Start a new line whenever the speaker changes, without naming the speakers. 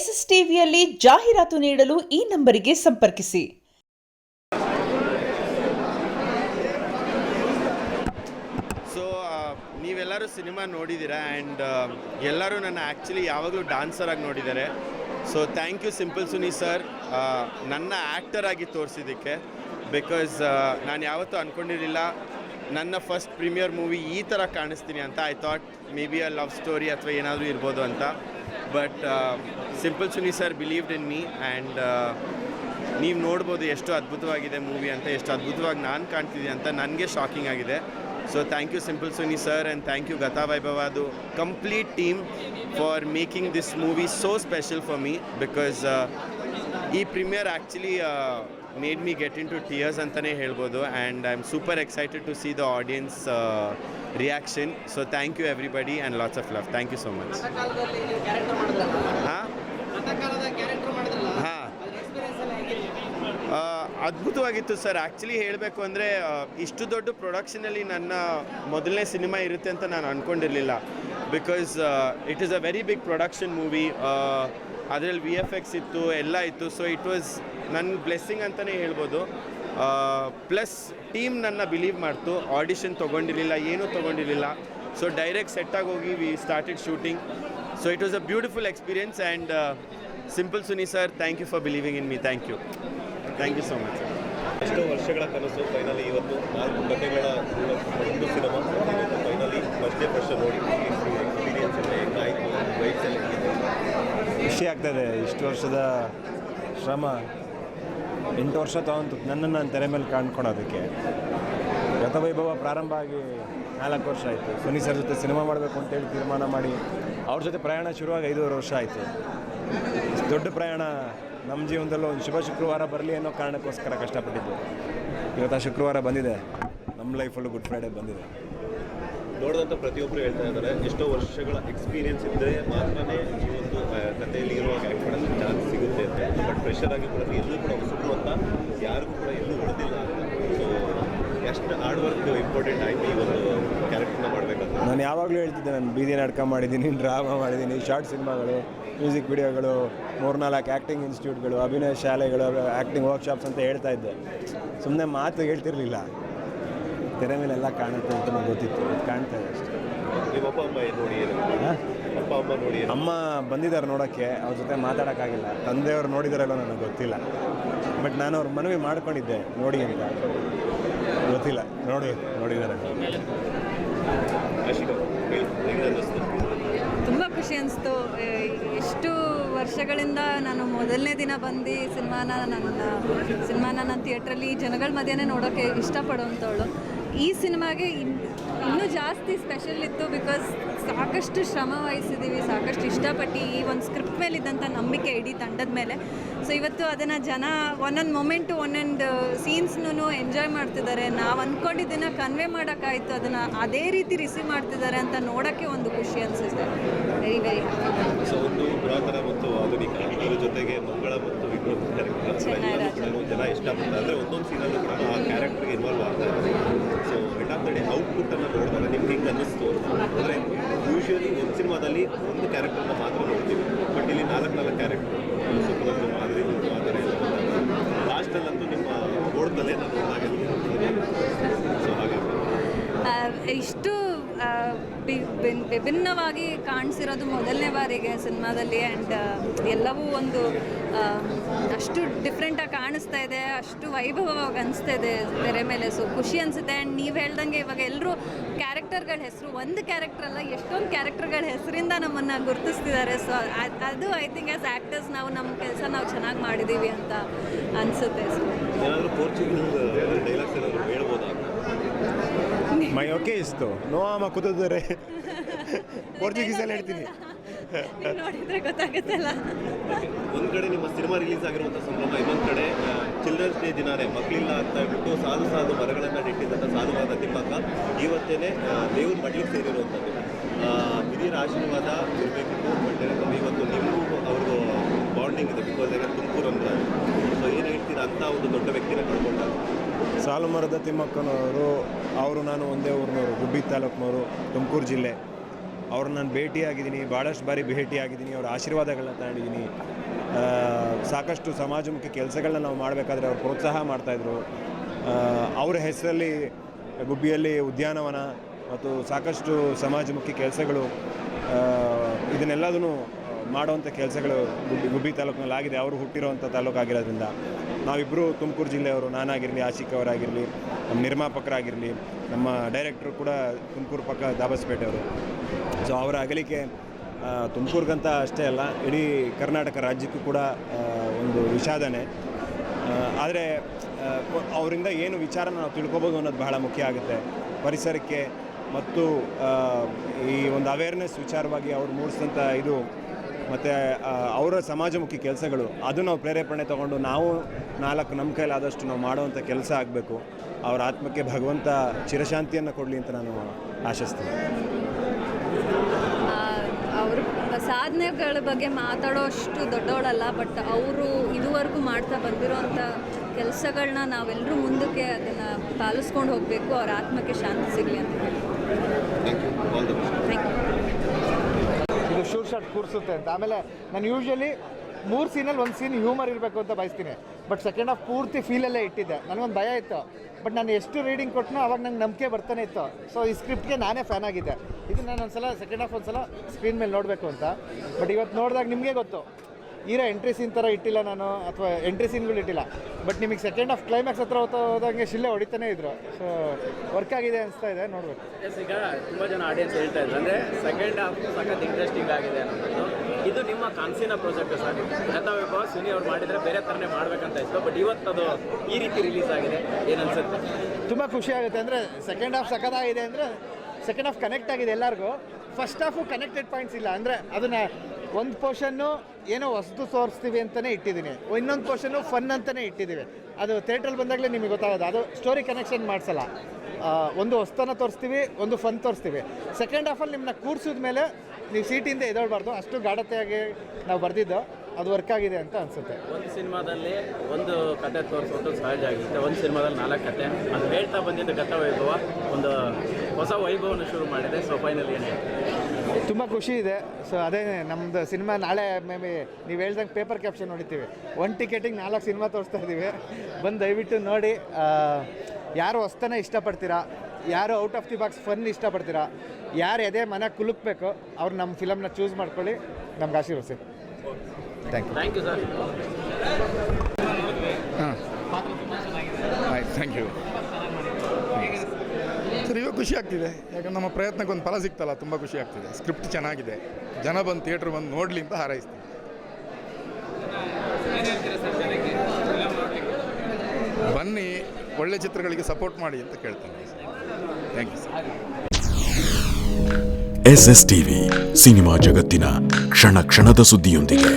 S S ಟಿವಿಯಲ್ಲಿ ಜಾಹೀರಾತು ನೀಡಲು ಈ ನಂಬರಿಗೆ ಸಂಪರ್ಕಿಸಿ.
ಸೊ ನೀವೆಲ್ಲರೂ ಸಿನಿಮಾ ನೋಡಿದ್ದೀರಾ? ಆ್ಯಂಡ್ ಎಲ್ಲರೂ ನನ್ನ ಆ್ಯಕ್ಚುಲಿ ಯಾವಾಗಲೂ ಡಾನ್ಸರ್ ಆಗಿ ನೋಡಿದ್ದಾರೆ. So thank you Simple Suni sir ನನ್ನ ಆ್ಯಕ್ಟರ್ ಆಗಿ ತೋರಿಸಿದ್ದಕ್ಕೆ ಬಿಕಾಸ್ ನಾನು ಯಾವತ್ತೂ ಅಂದ್ಕೊಂಡಿರಲಿಲ್ಲ ನನ್ನ ಫಸ್ಟ್ ಪ್ರೀಮಿಯರ್ ಮೂವಿ ಈ ಥರ ಕಾಣಿಸ್ತೀನಿ ಅಂತ. I thought maybe a love story ಅಥವಾ ಏನಾದರೂ ಇರ್ಬೋದು ಅಂತ. But Simple Suni sir believed in me and ನೀವು ನೋಡ್ಬೋದು ಎಷ್ಟು ಅದ್ಭುತವಾಗಿದೆ ಮೂವಿ ಅಂತ, ಎಷ್ಟು ಅದ್ಭುತವಾಗಿ ನಾನು ಕಾಣ್ತಿದ್ದೀನಿ ಅಂತ ನನಗೆ ಶಾಕಿಂಗ್ ಆಗಿದೆ. So thank you Simple Suni sir and thank you Gatha Vaibhava ಅದು complete team for making this movie so special for me because ಈ premiere actually made me get into tears ಅಂತಲೇ ಹೇಳ್ಬೋದು and I am super excited to see the audience reaction so thank you everybody and lots of love thank you so much ಹಾಂ? ಹಾಂ. ಅದ್ಭುತವಾಗಿತ್ತು sir. Actually ಹೇಳಬೇಕು ಅಂದರೆ ಇಷ್ಟು ದೊಡ್ಡ ಪ್ರೊಡಕ್ಷನಲ್ಲಿ ನನ್ನ ಮೊದಲನೇ ಸಿನಿಮಾ ಇರುತ್ತೆ ಅಂತ ನಾನು ಅಂದ್ಕೊಂಡಿರಲಿಲ್ಲ because it is a very big production movie ಅದರಲ್ಲಿ ವಿ ಎಫ್ ಎಕ್ಸ್ ಇತ್ತು ಎಲ್ಲ ಇತ್ತು. ಸೊ ಇಟ್ ವಾಸ್ ನನ್ನ ಬ್ಲೆಸ್ಸಿಂಗ್ ಅಂತಲೇ ಹೇಳ್ಬೋದು. ಪ್ಲಸ್ ಟೀಮ್ ನನ್ನ ಬಿಲೀವ್ ಮಾಡ್ತು ಆಡಿಷನ್ ತೊಗೊಂಡಿರಲಿಲ್ಲ ಏನೂ ತೊಗೊಂಡಿರಲಿಲ್ಲ. ಸೊ ಡೈರೆಕ್ಟ್ ಸೆಟ್ಟಾಗಿ ಹೋಗಿ we started shooting so it was a beautiful experience and Simple Suni sir thank you for believing in me thank you thank you so much
ಎಷ್ಟೋ ವರ್ಷಗಳ ಕನಸು ಫೈನಲಿ ಇವತ್ತು ನಾಲ್ಕು ಕಥೆಗಳ ಒಂದು ಸಿನಿಮಾ ಫೈನಲಿ ಫಸ್ಟೇ ಫಸ್ಟ್ ನೋಡಿ ಎಕ್ಸ್ಪೀರಿಯನ್ಸ್ ಎಲ್ಲ ಹೆಂಗಾಯಿತು ಎಲ್ಲ?
ಖುಷಿ ಆಗ್ತದೆ ಇಷ್ಟು ವರ್ಷದ ಶ್ರಮ ಎಂಟು ವರ್ಷ ತಗೊಂತು ನನ್ನನ್ನು ನಾನು ತೆರೆ ಮೇಲೆ ಕಾಣ್ಕೊಳೋದಕ್ಕೆ ಗತವೈಭವ ಪ್ರಾರಂಭ ಆಗಿ ನಾಲ್ಕು ವರ್ಷ ಆಯಿತು. ಸುನಿ ಸರ್ ಜೊತೆ ಸಿನಿಮಾ ಮಾಡಬೇಕು ಅಂತೇಳಿ ತೀರ್ಮಾನ ಮಾಡಿ ಅವ್ರ ಜೊತೆ ಪ್ರಯಾಣ ಶುರುವಾಗಿ ಐದೂವರೆ ವರ್ಷ ಆಯಿತು. ದೊಡ್ಡ ಪ್ರಯಾಣ ನಮ್ಮ ಜೀವನದಲ್ಲೂ ಒಂದು ಶುಭ ಶುಕ್ರವಾರ ಬರಲಿ ಅನ್ನೋ ಕಾರಣಕ್ಕೋಸ್ಕರ ಕಷ್ಟಪಟ್ಟಿದ್ದು. ಇವತ್ತು ಆ ಶುಕ್ರವಾರ ಬಂದಿದೆ. ನಮ್ಮ ಲೈಫಲ್ಲೂ ಗುಡ್ ಫ್ರೈಡೇ ಬಂದಿದೆ.
ನೋಡಿದಂಥ ಪ್ರತಿಯೊಬ್ಬರು ಹೇಳ್ತಾ ಇದ್ದಾರೆ, ಎಷ್ಟೋ ವರ್ಷಗಳ ಎಕ್ಸ್ಪೀರಿಯನ್ಸ್ ಇದ್ದರೆ ಮಾತ್ರನೇ ಈ ಒಂದು ಕಥೆಯಲ್ಲಿ ಇರುವ ಆ್ಯಕ್ಟ್ ಮಾಡೋದಕ್ಕೆ ಚಾನ್ಸ್ ಸಿಗುತ್ತೆ ಅಂತ. ಬಟ್ ಪ್ರೆಷರ್ ಆಗಿ ಕೂಡ ಎಲ್ಲೂ ಕೂಡ ಹೊಸಬ್ರು ಅಂತ ಯಾರಿಗೂ ಕೂಡ ಎಲ್ಲೂ ಹೊಡೆದಿಲ್ಲ. ಸೊ ಎಷ್ಟು ಹಾರ್ಡ್ ವರ್ಕ್ ಇಂಪಾರ್ಟೆಂಟ್ ಆಯಿತು ಈ ಒಂದು ಕ್ಯಾರೆಕ್ಟರ್ನ ಮಾಡಬೇಕಂತ.
ನಾನು ಯಾವಾಗಲೂ ಹೇಳ್ತಿದ್ದೆ, ನಾನು ಬೀದಿ ನಾಟಕ ಮಾಡಿದ್ದೀನಿ ಡ್ರಾಮಾ ಮಾಡಿದ್ದೀನಿ ಶಾರ್ಟ್ ಸಿನಿಮಾಗಳು ಮ್ಯೂಸಿಕ್ ವಿಡಿಯೋಗಳು ಮೂರ್ನಾಲ್ಕು ಆ್ಯಕ್ಟಿಂಗ್ ಇನ್ಸ್ಟಿಟ್ಯೂಟ್ಗಳು ಅಭಿನಯ ಶಾಲೆಗಳು ಆ್ಯಕ್ಟಿಂಗ್ ವರ್ಕ್ಶಾಪ್ಸ್ ಅಂತ ಹೇಳ್ತಾ ಇದ್ದೆ. ಸುಮ್ಮನೆ ಮಾತು ಹೇಳ್ತಿರ್ಲಿಲ್ಲ. ತೆರೆ ಮೇಲೆ ಎಲ್ಲ ಕಾಣುತ್ತೆ ಅಂತ ನನಗೆ ಗೊತ್ತಿತ್ತು. ಕಾಣ್ತಾ ಇದೆ ಅಷ್ಟೇ.
ನಿಮ್ಮ ಅಪ್ಪ ಅಮ್ಮ ಏನ್ ನೋಡಿ ಏನು?
ಹಾಂ?
ಅಪ್ಪ ಅಮ್ಮ ನೋಡಿ ಏನು?
ಅಮ್ಮ ಬಂದಿದ್ದಾರೆ ನೋಡೋಕ್ಕೆ ಅವ್ರ ಜೊತೆ ಮಾತಾಡೋಕ್ಕಾಗಿಲ್ಲ. ತಂದೆಯವ್ರು ನೋಡಿದಾರಲ್ಲೋ ನನಗೆ ಗೊತ್ತಿಲ್ಲ. ಬಟ್ ನಾನು ಅವ್ರ ಮನವಿ ಮಾಡ್ಕೊಂಡಿದ್ದೆ ನೋಡಿ ಅಂತ. ಗೊತ್ತಿಲ್ಲ. ನೋಡಿ ನೋಡಿದ್ದಾರೆ.
ಆಶಿಕಾ ಹೇಳಿ. ಹೆಂಗೆ ಅನ್ನಿಸ್ತು?
ತುಂಬ ಖುಷಿ ಅನಿಸ್ತು. ಎಷ್ಟು ವರ್ಷಗಳಿಂದ ನಾನು ಮೊದಲನೇ ದಿನ ಬಂದು ಸಿನಿಮಾನ ನನ್ನ ಸಿನಿಮಾನ ನಾನು ಥಿಯೇಟ್ರಲ್ಲಿ ಜನಗಳ ಮಧ್ಯೆನೇ ನೋಡೋಕ್ಕೆ ಇಷ್ಟಪಡೋವಂಥವಳು ಈ ಸಿನಿಮಾಗೆ ಇನ್ ಇನ್ನೂ ಜಾಸ್ತಿ ಸ್ಪೆಷಲ್ ಇತ್ತು ಬಿಕಾಸ್ ಸಾಕಷ್ಟು ಶ್ರಮ ವಹಿಸಿದ್ದೀವಿ ಸಾಕಷ್ಟು ಇಷ್ಟಪಟ್ಟು ಈ ಒಂದು ಸ್ಕ್ರಿಪ್ಟ್ ಮೇಲಿದ್ದಂಥ ನಂಬಿಕೆ ಇಡೀ ತಂಡದ ಮೇಲೆ. ಸೊ ಇವತ್ತು ಅದನ್ನು ಜನ ಒಂದೊಂದು ಮೊಮೆಂಟು ಒಂದೊಂದು ಸೀನ್ಸ್ನೂ ಎಂಜಾಯ್ ಮಾಡ್ತಿದ್ದಾರೆ. ನಾವು ಅಂದ್ಕೊಂಡಿದ್ದನ್ನು ಕನ್ವೆ ಮಾಡೋಕ್ಕಾಯಿತು. ಅದನ್ನು ಅದೇ ರೀತಿ ರಿಸೀವ್ ಮಾಡ್ತಿದ್ದಾರೆ ಅಂತ ನೋಡೋಕ್ಕೆ ಒಂದು ಖುಷಿ ಅನಿಸುತ್ತೆ. ವೆರಿ ವೆರಿ
ಕ್ಯಾರೆಕ್ಟರ್ ಜನ ಇಷ್ಟಪಡ್ತಾರೆ. ಅಂದರೆ ಒಂದೊಂದು ಸೀನಲ್ಲಿ ಕೂಡ ಆ ಕ್ಯಾರೆಕ್ಟರ್ಗೆ ಇನ್ವಾಲ್ವ್ ಆಗ್ತಾ ಇದ್ದಾರೆ so end of the day ಔಟ್ಪುಟ್ಟನ್ನು ನೋಡಿದಾಗ ನಿಮ್ಗೆ ಹಿಂಗೆ ಅನ್ನಿಸ್ತು? ಅಂದರೆ ಯೂಶ್ವಲಿ ಒಂದು ಸಿನಿಮಾದಲ್ಲಿ ಒಂದು ಕ್ಯಾರೆಕ್ಟರ್ನ ಮಾತ್ರ ನೋಡ್ತೀವಿ. ಬಟ್ ಇಲ್ಲಿ ನಾಲ್ಕು ನಾಲ್ಕು ಕ್ಯಾರೆಕ್ಟರ್ ಸುಖದ ಮಾದರಿ ಆ ಥರ ಎಲ್ಲ ಲಾಸ್ಟಲ್ಲಂತೂ ನಿಮ್ಮ ಓಡದಲ್ಲೇ ನಾನು ನೋಡಿದಾಗ ಸೊ ಹಾಗಾಗಿ
ಇಷ್ಟು ವಿಭಿನ್ನವಾಗಿ ಕಾಣಿಸಿರೋದು ಮೊದಲನೇ ಬಾರಿಗೆ ಸಿನಿಮಾದಲ್ಲಿ ಆ್ಯಂಡ್ ಎಲ್ಲವೂ ಒಂದು ಅಷ್ಟು ಡಿಫ್ರೆಂಟಾಗಿ ಕಾಣಿಸ್ತಾ ಇದೆ, ಅಷ್ಟು ವೈಭವವಾಗಿ ಅನಿಸ್ತಾ ಇದೆ ತೆರೆ ಮೇಲೆ. ಸೊ ಖುಷಿ ಅನಿಸುತ್ತೆ ಆ್ಯಂಡ್ ನೀವು ಹೇಳ್ದಂಗೆ ಇವಾಗ ಎಲ್ಲರೂ ಕ್ಯಾರೆಕ್ಟರ್ಗಳ ಹೆಸರು, ಒಂದು ಕ್ಯಾರೆಕ್ಟರ್ ಅಲ್ಲ, ಎಷ್ಟೊಂದು ಕ್ಯಾರೆಕ್ಟರ್ಗಳ ಹೆಸರಿಂದ ನಮ್ಮನ್ನು ಗುರುತಿಸ್ತಿದ್ದಾರೆ. ಸೊ ಅದು ಐ ಥಿಂಕ್ ಆ್ಯಸ್ ಆ್ಯಕ್ಟರ್ಸ್ ನಾವು ನಮ್ಮ ಕೆಲಸ ನಾವು ಚೆನ್ನಾಗಿ ಮಾಡಿದ್ದೀವಿ ಅಂತ ಅನಿಸುತ್ತೆ. ಸೊ
ಮೈ ಓಕೆ ಇಸ್ತು ನೋ ಆಮ ಕೂತಿದ್ದಾರೆ ಪೋರ್ಚುಗೀಸಲ್ಲಿ ಹೇಳ್ತೀನಿ
ನೀವ್ ನೋಡಿದ್ರೆ ಗೊತ್ತಾಗುತ್ತಲ್ಲ.
ಒಂದು ಕಡೆ ನಿಮ್ಮ ಸಿನಿಮಾ ರಿಲೀಸ್ ಆಗಿರುವಂಥ ಸಂದರ್ಭ ಇನ್ನೊಂದು ಕಡೆ ಚಿಲ್ಡ್ರನ್ಸ್ ಡೇ ದಿನಾನೇ ಮಕ್ಕಳಿಲ್ಲ ಅಂತ ಹೇಳ್ಬಿಟ್ಟು ಸಾಲು ಸಾಲು ಮರಗಳನ್ನು ನೆಟ್ಟಿದ್ದಂಥ ಸಾಧುವಾದ ತಿಮ್ಮಕ್ಕ. ಇವತ್ತೇನೆ ದೇವ್ರ ಮಡ್ಲಿಗೆ ಸೇರಿರುವಂಥದ್ದು ಹಿರಿಯರ ಆಶೀರ್ವಾದ ಇರಬೇಕು ಬಟ್ ಇವತ್ತು ನಿಮಗೂ ಅವ್ರದ್ದು ಬಾಂಡಿಂಗ್ ಇದೆ ಬಿಕಾಸ್ ಯಾಕಂದ್ರೆ ತುಮಕೂರು ಅಂತ. ಸೊ ಏನು ಹೇಳ್ತೀರಾ? ಅಂತ ಒಂದು ದೊಡ್ಡ ವ್ಯಕ್ತಿನ ಕಳ್ಕೊಂಡಾಗ.
ಸಾಲುಮರದ ತಿಮ್ಮಕ್ಕನವರು ಅವರು ನಾನು ಒಂದೇ ಊರಿನವರು ಗುಬ್ಬಿ ತಾಲೂಕಿನವರು, ತುಮಕೂರು ಜಿಲ್ಲೆ. ಅವ್ರನ್ನ ನಾನು ಭೇಟಿಯಾಗಿದ್ದೀನಿ, ಭಾಳಷ್ಟು ಬಾರಿ ಭೇಟಿಯಾಗಿದ್ದೀನಿ, ಅವರ ಆಶೀರ್ವಾದಗಳನ್ನ ತಗೊಂಡಿದ್ದೀನಿ. ಸಾಕಷ್ಟು ಸಮಾಜಮುಖಿ ಕೆಲಸಗಳನ್ನ ನಾವು ಮಾಡಬೇಕಾದ್ರೆ ಅವ್ರು ಪ್ರೋತ್ಸಾಹ ಮಾಡ್ತಾಯಿದ್ರು. ಅವರ ಹೆಸರಲ್ಲಿ ಗುಬ್ಬಿಯಲ್ಲಿ ಉದ್ಯಾನವನ ಮತ್ತು ಸಾಕಷ್ಟು ಸಮಾಜಮುಖಿ ಕೆಲಸಗಳು ಇದನ್ನೆಲ್ಲದನ್ನು ಮಾಡುವಂಥ ಕೆಲಸಗಳು ಗುಬ್ಬಿ ಗುಬ್ಬಿ ತಾಲೂಕಿನಲ್ಲಿ ಆಗಿದೆ ಅವರು ಹುಟ್ಟಿರುವಂಥ ತಾಲೂಕಾಗಿರೋದ್ರಿಂದ. ನಾವಿಬ್ಬರು ತುಮಕೂರು ಜಿಲ್ಲೆಯವರು, ನಾನಾಗಿರಲಿ, ಆಶಿಕ್ ಅವರಾಗಿರಲಿ, ನಮ್ಮ ನಿರ್ಮಾಪಕರಾಗಿರಲಿ, ನಮ್ಮ ಡೈರೆಕ್ಟ್ರು ಕೂಡ ತುಮಕೂರು ಪಕ್ಕ ದಾಬಸ್ಪೇಟೆಯವರು. ಸೊ ಅವರ ಅಗಲಿಕೆ ತುಮಕೂರಿಗಂತ ಅಷ್ಟೇ ಅಲ್ಲ, ಇಡೀ ಕರ್ನಾಟಕ ರಾಜ್ಯಕ್ಕೂ ಕೂಡ ಒಂದು ವಿಷಾದನೆ. ಆದರೆ ಅವರಿಂದ ಏನು ವಿಚಾರನ ನಾವು ತಿಳ್ಕೊಬೋದು ಅನ್ನೋದು ಬಹಳ ಮುಖ್ಯ ಆಗುತ್ತೆ. ಪರಿಸರಕ್ಕೆ ಮತ್ತು ಈ ಒಂದು ಅವೇರ್ನೆಸ್ ವಿಚಾರವಾಗಿ ಅವ್ರು ಮೂಡಿಸಿದಂಥ ಇದು ಮತ್ತು ಅವರ ಸಮಾಜಮುಖಿ ಕೆಲಸಗಳು ಅದು ನಾವು ಪ್ರೇರೇಪಣೆ ತಗೊಂಡು ನಾವು ನಾಲ್ಕು ನಮ್ಮ ಕೈಲಾದಷ್ಟು ನಾವು ಮಾಡುವಂಥ ಕೆಲಸ ಆಗಬೇಕು. ಅವರ ಆತ್ಮಕ್ಕೆ ಭಗವಂತ ಚಿರಶಾಂತಿಯನ್ನು ಕೊಡಲಿ ಅಂತ ನಾನು ಆಶಿಸ್ತೀನಿ.
ಅವ್ರ ಸಾಧನೆಗಳ ಬಗ್ಗೆ ಮಾತಾಡೋ ಅಷ್ಟು ದೊಡ್ಡವಳಲ್ಲ ಬಟ್ ಅವರು ಇದುವರೆಗೂ ಮಾಡ್ತಾ ಬಂದಿರೋಂಥ ಕೆಲಸಗಳನ್ನ ನಾವೆಲ್ಲರೂ ಮುಂದಕ್ಕೆ ಅದನ್ನು ಪಾಲಿಸ್ಕೊಂಡು ಹೋಗಬೇಕು ಅವ್ರ ಆತ್ಮಕ್ಕೆ ಶಾಂತಿ ಸಿಗಲಿ ಅಂತ ಹೇಳಿ.
Thank you all the best
thank you
ಇದು ಶೂರ್ ಶಾಟ್ ಕೂರಿಸುತ್ತೆ ಅಂತ. ಆಮೇಲೆ ನಾನು ಯೂಶ್ವಲಿ ಮೂರು ಸೀನಲ್ಲಿ ಒಂದು ಸೀನ್ ಹ್ಯೂಮರ್ ಇರಬೇಕು ಅಂತ ಬಯಸ್ತೀನಿ. ಬಟ್ ಸೆಕೆಂಡ್ ಹಾಫ್ ಪೂರ್ತಿ ಫೀಲಲ್ಲೇ ಇಟ್ಟಿದ್ದೆ. ನನಗೊಂದು ಭಯ ಇತ್ತು. ಬಟ್ ನಾನು ಎಷ್ಟು ರೀಡಿಂಗ್ ಕೊಟ್ಟನೋ ಅವಾಗ ನಂಗೆ ನಂಬಿಕೆ ಬರ್ತಾನೆ ಇತ್ತು. ಸೊ ಈ ಸ್ಕ್ರಿಪ್ಟ್ಗೆ ನಾನೇ ಫ್ಯಾನ್ ಆಗಿದ್ದೆ. ಇದು ನಾನು ಒಂದ್ಸಲ ಸೆಕೆಂಡ್ ಹಾಫ್ ಒಂದ್ಸಲ ಸ್ಕ್ರೀನ್ ಮೇಲೆ ನೋಡಬೇಕು ಅಂತ. ಬಟ್ ಇವತ್ತು ನೋಡಿದಾಗ ನಿಮಗೆ ಗೊತ್ತು. ಈರೋ ಎಂಟ್ರಿ ಸೀನ್ ಥರ ಇಟ್ಟಿಲ್ಲ ನಾನು ಅಥವಾ ಎಂಟ್ರಿ ಸೀನ್ಗಳು ಇಟ್ಟಿಲ್ಲ. ಬಟ್ ನಿಮಗೆ ಸೆಕೆಂಡ್ ಆಫ್ ಕ್ಲೈಮ್ಯಾಕ್ಸ್ ಹತ್ರ ಹೋಗ್ತಾ ಹೋದಂಗೆ ಶಿಲ್ಲೆ ಹೊಡಿತಾನೆ ಇದ್ರು. ಸೊ ವರ್ಕ್ ಆಗಿದೆ ಅನಿಸ್ತಾ ಇದೆ ನೋಡ್ಬೇಕು.
ಎಸ್ ಈಗ ತುಂಬ ಜನ ಆಡಿಯನ್ಸ್ ಹೇಳ್ತಾ ಇದ್ರು. ಅಂದರೆ ಸೆಕೆಂಡ್ ಆಫ್ ಸಖತ್ ಇಂಟ್ರೆಸ್ಟಿಂಗ್ ಆಗಿದೆ ಅನ್ನೋದು. ಇದು ನಿಮ್ಮ ಕನಸಿನ ಪ್ರಾಜೆಕ್ಟ್ ಸರ್. ಗತ ವೈಭವ ಸುನಿ ಅವ್ರು ಮಾಡಿದರೆ ಬೇರೆ ಥರನೇ ಮಾಡಬೇಕಂತ ಇತ್ತು. ಬಟ್ ಇವತ್ತು ಅದು ಈ ರೀತಿ ರಿಲೀಸ್ ಆಗಿದೆ. ಏನು ಅನ್ಸುತ್ತೆ?
ತುಂಬ ಖುಷಿ ಆಗುತ್ತೆ. ಅಂದರೆ ಸೆಕೆಂಡ್ ಹಾಫ್ ಸಖತ್ತಾಗಿದೆ ಅಂದರೆ ಸೆಕೆಂಡ್ ಆಫ್ ಕನೆಕ್ಟ್ ಆಗಿದೆ ಎಲ್ಲರಿಗೂ. ಫಸ್ಟ್ ಹಾಫು ಕನೆಕ್ಟೆಡ್ ಪಾಯಿಂಟ್ಸ್ ಇಲ್ಲ. ಅಂದರೆ ಅದನ್ನು ಒಂದು ಪೋರ್ಷನ್ನು ಏನೋ ಹೊಸದು ತೋರಿಸ್ತೀವಿ ಅಂತಲೇ ಇಟ್ಟಿದ್ದೀನಿ. ಇನ್ನೊಂದು ಪೋರ್ಷನ್ನು ಫನ್ ಅಂತಲೇ ಇಟ್ಟಿದ್ದೀವಿ. ಅದು ಥಿಯೇಟ್ರಲ್ಲಿ ಬಂದಾಗಲೇ ನಿಮಗೆ ಗೊತ್ತಾಗೋದು. ಅದು ಸ್ಟೋರಿ ಕನೆಕ್ಷನ್ ಮಾಡಿಸಲ್ಲ. ಒಂದು ಹೊಸ್ತನ ತೋರಿಸ್ತೀವಿ, ಒಂದು ಫನ್ ತೋರಿಸ್ತೀವಿ. ಸೆಕೆಂಡ್ ಹಾಫಲ್ಲಿ ನಿಮ್ಮನ್ನ ಕೂರಿಸಿದ ಮೇಲೆ ನೀವು ಸೀಟಿಂದ ಎದೊಳ್ಬಾರ್ದು ಅಷ್ಟು ಗಾಢತೆಯಾಗಿ ನಾವು ಬರೆದಿದ್ದು. ಅದು ವರ್ಕ್ ಆಗಿದೆ ಅಂತ ಅನಿಸುತ್ತೆ.
ಒಂದು ಸಿನಿಮಾದಲ್ಲಿ ಒಂದು ಕತೆ ತೋರಿಸೋದು ಸಹಜ ಆಗಿರುತ್ತೆ. ಒಂದು ಸಿನಿಮಾದಲ್ಲಿ ನಾಲ್ಕು ಕತೆ. ಅದು ಹೇಳ್ತಾ ಬಂದಿದ್ದು ಗತ ವೈಭವ ಒಂದು ಹೊಸ ವೈಭವನ ಶುರು ಮಾಡಿದೆ. ಸೊ ಫೈನಲ್ ಏನು
ತುಂಬ ಖುಷಿ ಇದೆ. ಸೊ ಅದೇ ನಮ್ಮದು ಸಿನಿಮಾ ನಾಳೆ ಮೇ ಬಿ ನೀವು ಹೇಳ್ದಂಗೆ ಪೇಪರ್ ಕ್ಯಾಪ್ಷನ್ ನೋಡಿತೀವಿ ಒನ್ ಟಿಕೆಟಿಗೆ ನಾಲ್ಕು ಸಿನಿಮಾ ತೋರಿಸ್ತಾ ಇದ್ದೀವಿ ಬಂದು ದಯವಿಟ್ಟು ನೋಡಿ. ಯಾರು ಹೊಸ್ತನ ಇಷ್ಟಪಡ್ತೀರಾ? ಯಾರು out of the box fun ಇಷ್ಟಪಡ್ತೀರಾ? ಯಾರು ಎದೆ ಮನೆ ಕುಲುಕ್ಬೇಕು? ಅವ್ರು ನಮ್ಮ ಫಿಲಮ್ನ ಚೂಸ್ ಮಾಡ್ಕೊಳ್ಳಿ. ನಮ್ಗೆ ಆಶೀರ್ವದಿಸಿ thank you
thank you sir
ಆಯ್ತು ಥ್ಯಾಂಕ್ ಯು ಸರ್ ಇವಾಗ ಖುಷಿ ಆಗ್ತಿದೆ. ಯಾಕಂದ್ರೆ ನಮ್ಮ ಪ್ರಯತ್ನಕ್ಕೆ ಒಂದು ಫಲ ಸಿಗ್ತಲ್ಲ ತುಂಬ ಖುಷಿ ಆಗ್ತಿದೆ. ಸ್ಕ್ರಿಪ್ಟ್ ಚೆನ್ನಾಗಿದೆ. ಜನ ಬಂದು ಥಿಯೇಟ್ರ್ ಬಂದು ನೋಡಲಿ ಅಂತ ಹಾರೈಸ್ತೀನಿ. ಬನ್ನಿ ಒಳ್ಳೆ ಚಿತ್ರಗಳಿಗೆ ಸಪೋರ್ಟ್ ಮಾಡಿ ಅಂತ ಕೇಳ್ತೇನೆ. Thank you sir
S S TV cinema ಜಗತ್ತಿನ ಕ್ಷಣ ಕ್ಷಣದ ಸುದ್ದಿಯೊಂದಿಗೆ.